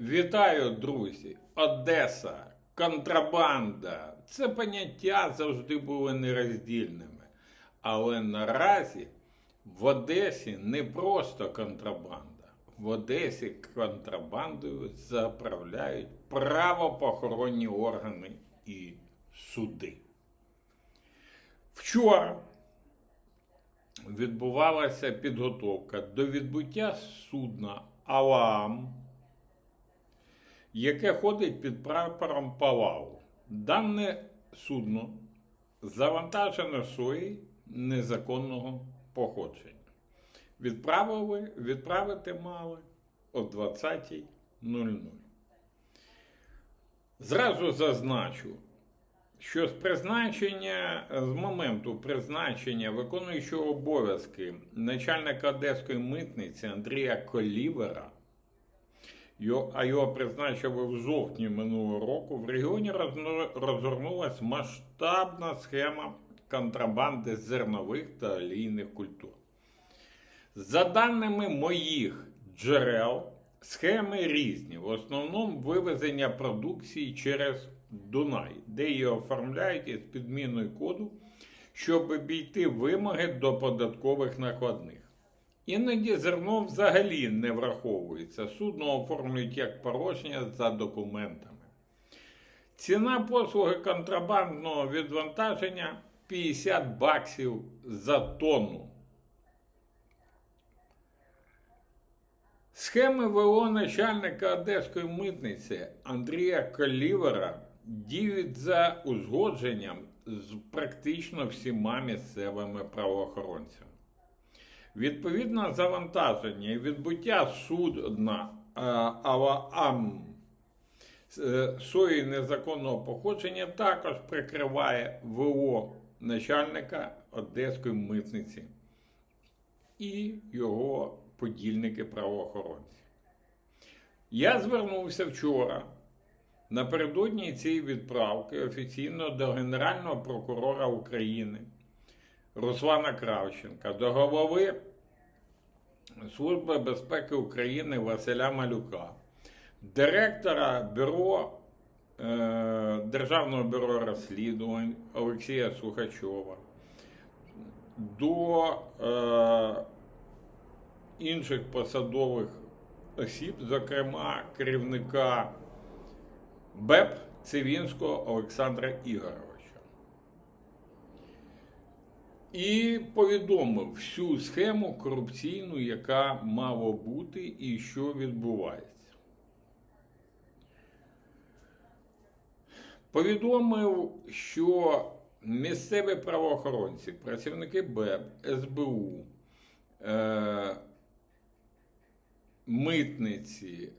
Вітаю, друзі! Одеса, контрабанда. Це поняття завжди були нероздільними. Але наразі в Одесі не просто контрабанда. В Одесі контрабандою заправляють правоохоронні органи і суди. Вчора відбувалася підготовка до відбуття судна Алаам яке ходить під прапором Палау. Дане судно завантажено сої незаконного походження. Відправили, відправити мали о 20.00. Зразу зазначу, що з призначення, з моменту призначення виконуючого обов'язки начальника одеської митниці Андрія Колівера а його призначили в жовтні минулого року, в регіоні розгорнулась масштабна схема контрабанди зернових та олійних культур. За даними моїх джерел, схеми різні. В основному вивезення продукції через Дунай, де її оформляють із підміною коду, щоб обійти вимоги до податкових накладних. Іноді зерно взагалі не враховується. Судно оформлюють як порожнє за документами. Ціна послуги контрабандного відвантаження 50 баксів за тонну. Схеми ВО начальника одеської митниці Андрія Колівера діють за узгодженням з практично всіма місцевими правоохоронцями. Відповідно завантаження і відбуття судна е, АВААМ е, сої незаконного походження також прикриває ВО начальника Одеської митниці і його подільники правоохоронці. Я звернувся вчора напередодні цієї відправки офіційно до Генерального прокурора України. Руслана Кравченка, до голови Служби безпеки України Василя Малюка, директора бюро е, Державного бюро розслідувань Олексія Сухачова, до е, інших посадових осіб, зокрема керівника БЕП Цивінського Олександра Ігоровича і повідомив всю схему корупційну, яка мала бути і що відбувається. Повідомив, що місцеві правоохоронці, працівники БЕП, СБУ, е, митниці,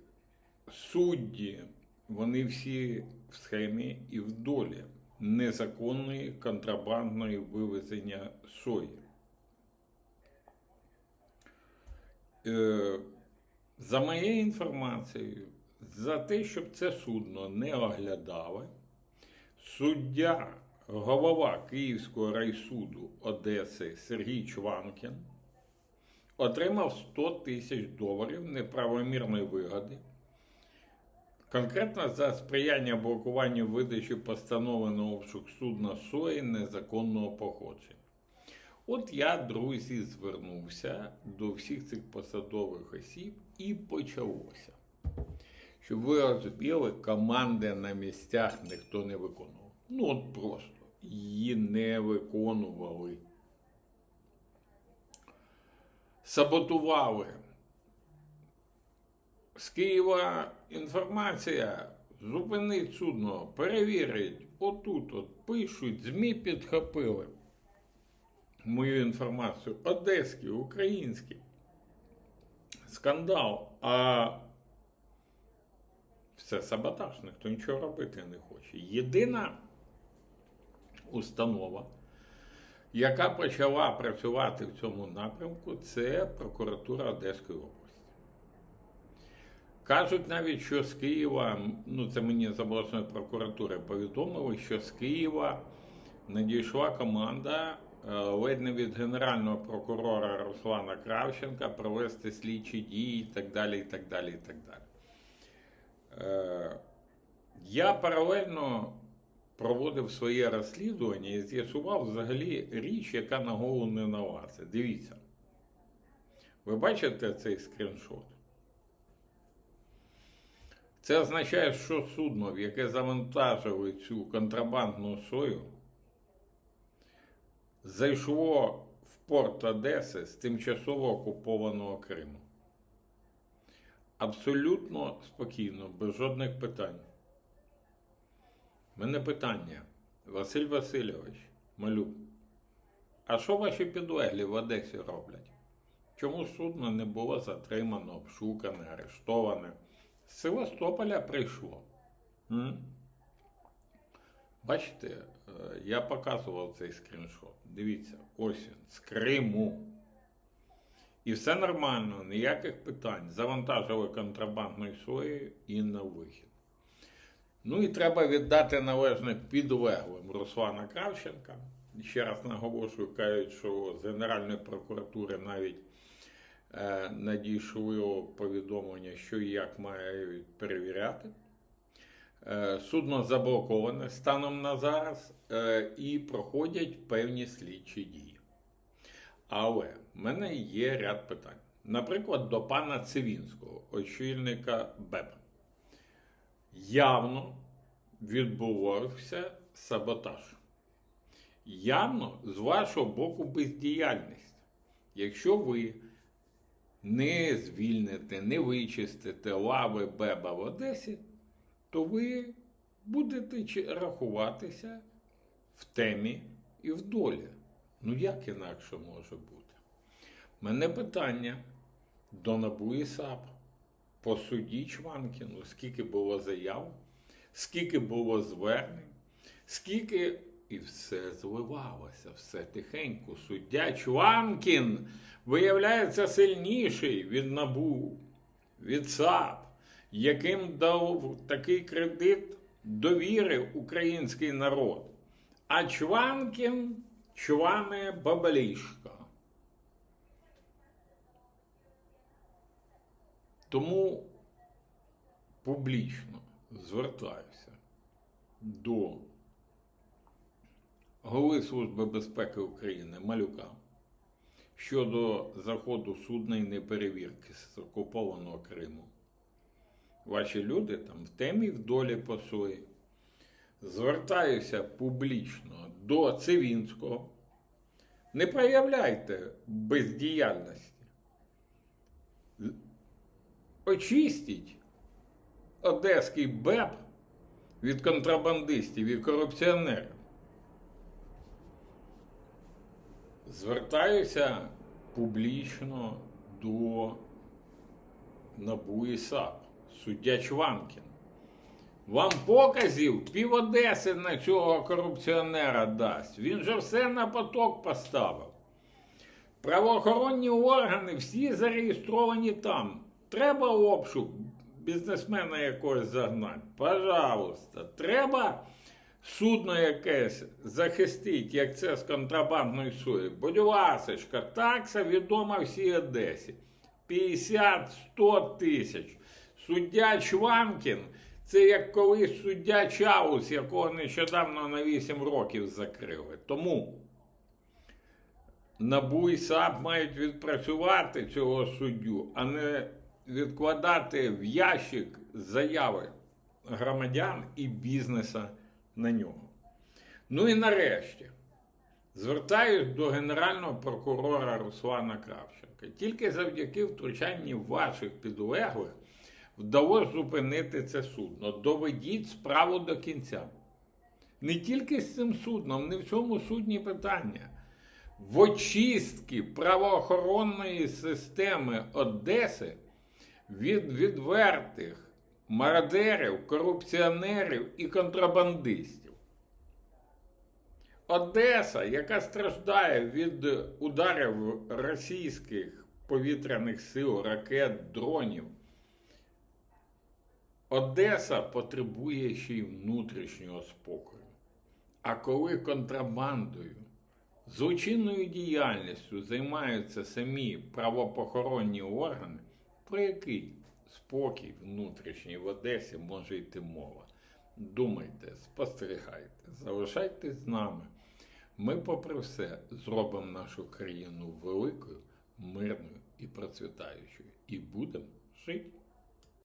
судді, вони всі в схемі і в долі незаконної контрабандної вивезення сої. Е, За моєю інформацією, за те, щоб це судно не оглядали, суддя, голова Київського райсуду Одеси Сергій Чванкін отримав 100 тисяч доларів неправомірної вигоди Конкретно за сприяння блокуванню видачі постанови на обшук судна сої незаконного походження. От я, друзі, звернувся до всіх цих посадових осіб і почалося. Щоб ви розуміли, команди на місцях ніхто не виконував. Ну от просто її не виконували. Саботували. З Києва інформація. Зупинить судно, перевірить. Отут от пишуть, ЗМІ підхопили мою інформацію. Одеський, український. Скандал. А все саботаж, ніхто нічого робити не хоче. Єдина установа, яка почала працювати в цьому напрямку, це прокуратура Одеської області. Кажуть навіть, що з Києва, ну це мені з обласної прокуратури повідомили, що з Києва надійшла команда е, ледь не від генерального прокурора Руслана Кравченка провести слідчі дії і так далі. і так далі, і так далі. Е, я паралельно проводив своє розслідування і з'ясував взагалі річ, яка на голову не налазить. Дивіться. Ви бачите цей скріншот? Це означає, що судно, яке завантажили цю контрабандну сою, зайшло в порт Одеси з тимчасово окупованого Криму. Абсолютно спокійно, без жодних питань. Мене питання. Василь Васильович, малюк, а що ваші підлеглі в Одесі роблять? Чому судно не було затримано, обшукане, арештоване? З Севастополя прийшло. М? Бачите, е, я показував цей скріншот. Дивіться, ось він, з Криму. І все нормально, ніяких питань. Завантажили контрабандною соєю і на вихід. Ну і треба віддати належне підлеглим Руслана Кравченка. Ще раз наголошую, кажуть, що з Генеральної прокуратури навіть надійшло повідомлення, що і як мають перевіряти. Е, судно заблоковане станом на зараз е, і проходять певні слідчі дії. Але в мене є ряд питань. Наприклад, до пана Цивінського, очільника БЕП. Явно відбувався саботаж. Явно з вашого боку бездіяльність. Якщо ви не звільните, не вичистите лави Беба в Одесі, то ви будете рахуватися в темі і в долі. Ну як інакше може бути? Мене питання до НАБУ і САП. По суді Чванкіну, скільки було заяв, скільки було звернень, скільки і все зливалося, все тихенько. Суддя Чванкін виявляється сильніший від НАБУ, від САП, яким дав такий кредит довіри український народ. А Чванкін чване бабалішка. Тому публічно звертаюся до голови Служби безпеки України Малюка щодо заходу судної неперевірки з окупованого Криму. Ваші люди там в темі в долі сої. Звертаюся публічно до Цивінського. Не проявляйте бездіяльності очистіть одеський БЕП від контрабандистів і корупціонерів. Звертаюся публічно до НАБУ і САП, суддя Чванкін. Вам показів пів Одеси на цього корупціонера дасть. Він же все на поток поставив. Правоохоронні органи всі зареєстровані там. Треба обшук бізнесмена якогось загнати. Пожалуйста. Треба судно якесь захистити, як це з контрабандною сої. Будь ласочка, такса відома всій Одесі. 50-100 тисяч. Суддя Чванкін це як колись суддя Чаус, якого нещодавно на 8 років закрили. Тому. НАБУ і САП мають відпрацювати цього суддю, а не відкладати в ящик заяви громадян і бізнеса на нього. Ну і нарешті звертаюсь до Генерального прокурора Руслана Кравченка. Тільки завдяки втручанню ваших підлеглих вдалося зупинити це судно. Доведіть справу до кінця. Не тільки з цим судном, не в цьому судні питання. В очистки правоохоронної системи Одеси від відвертих мародерів, корупціонерів і контрабандистів. Одеса, яка страждає від ударів російських повітряних сил, ракет, дронів. Одеса потребує ще й внутрішнього спокою. А коли контрабандою, злочинною діяльністю займаються самі правопохоронні органи, про який спокій внутрішній в Одесі може йти мова. Думайте, спостерігайте, залишайтесь з нами. Ми, попри все, зробимо нашу країну великою, мирною і процвітаючою. І будемо жити.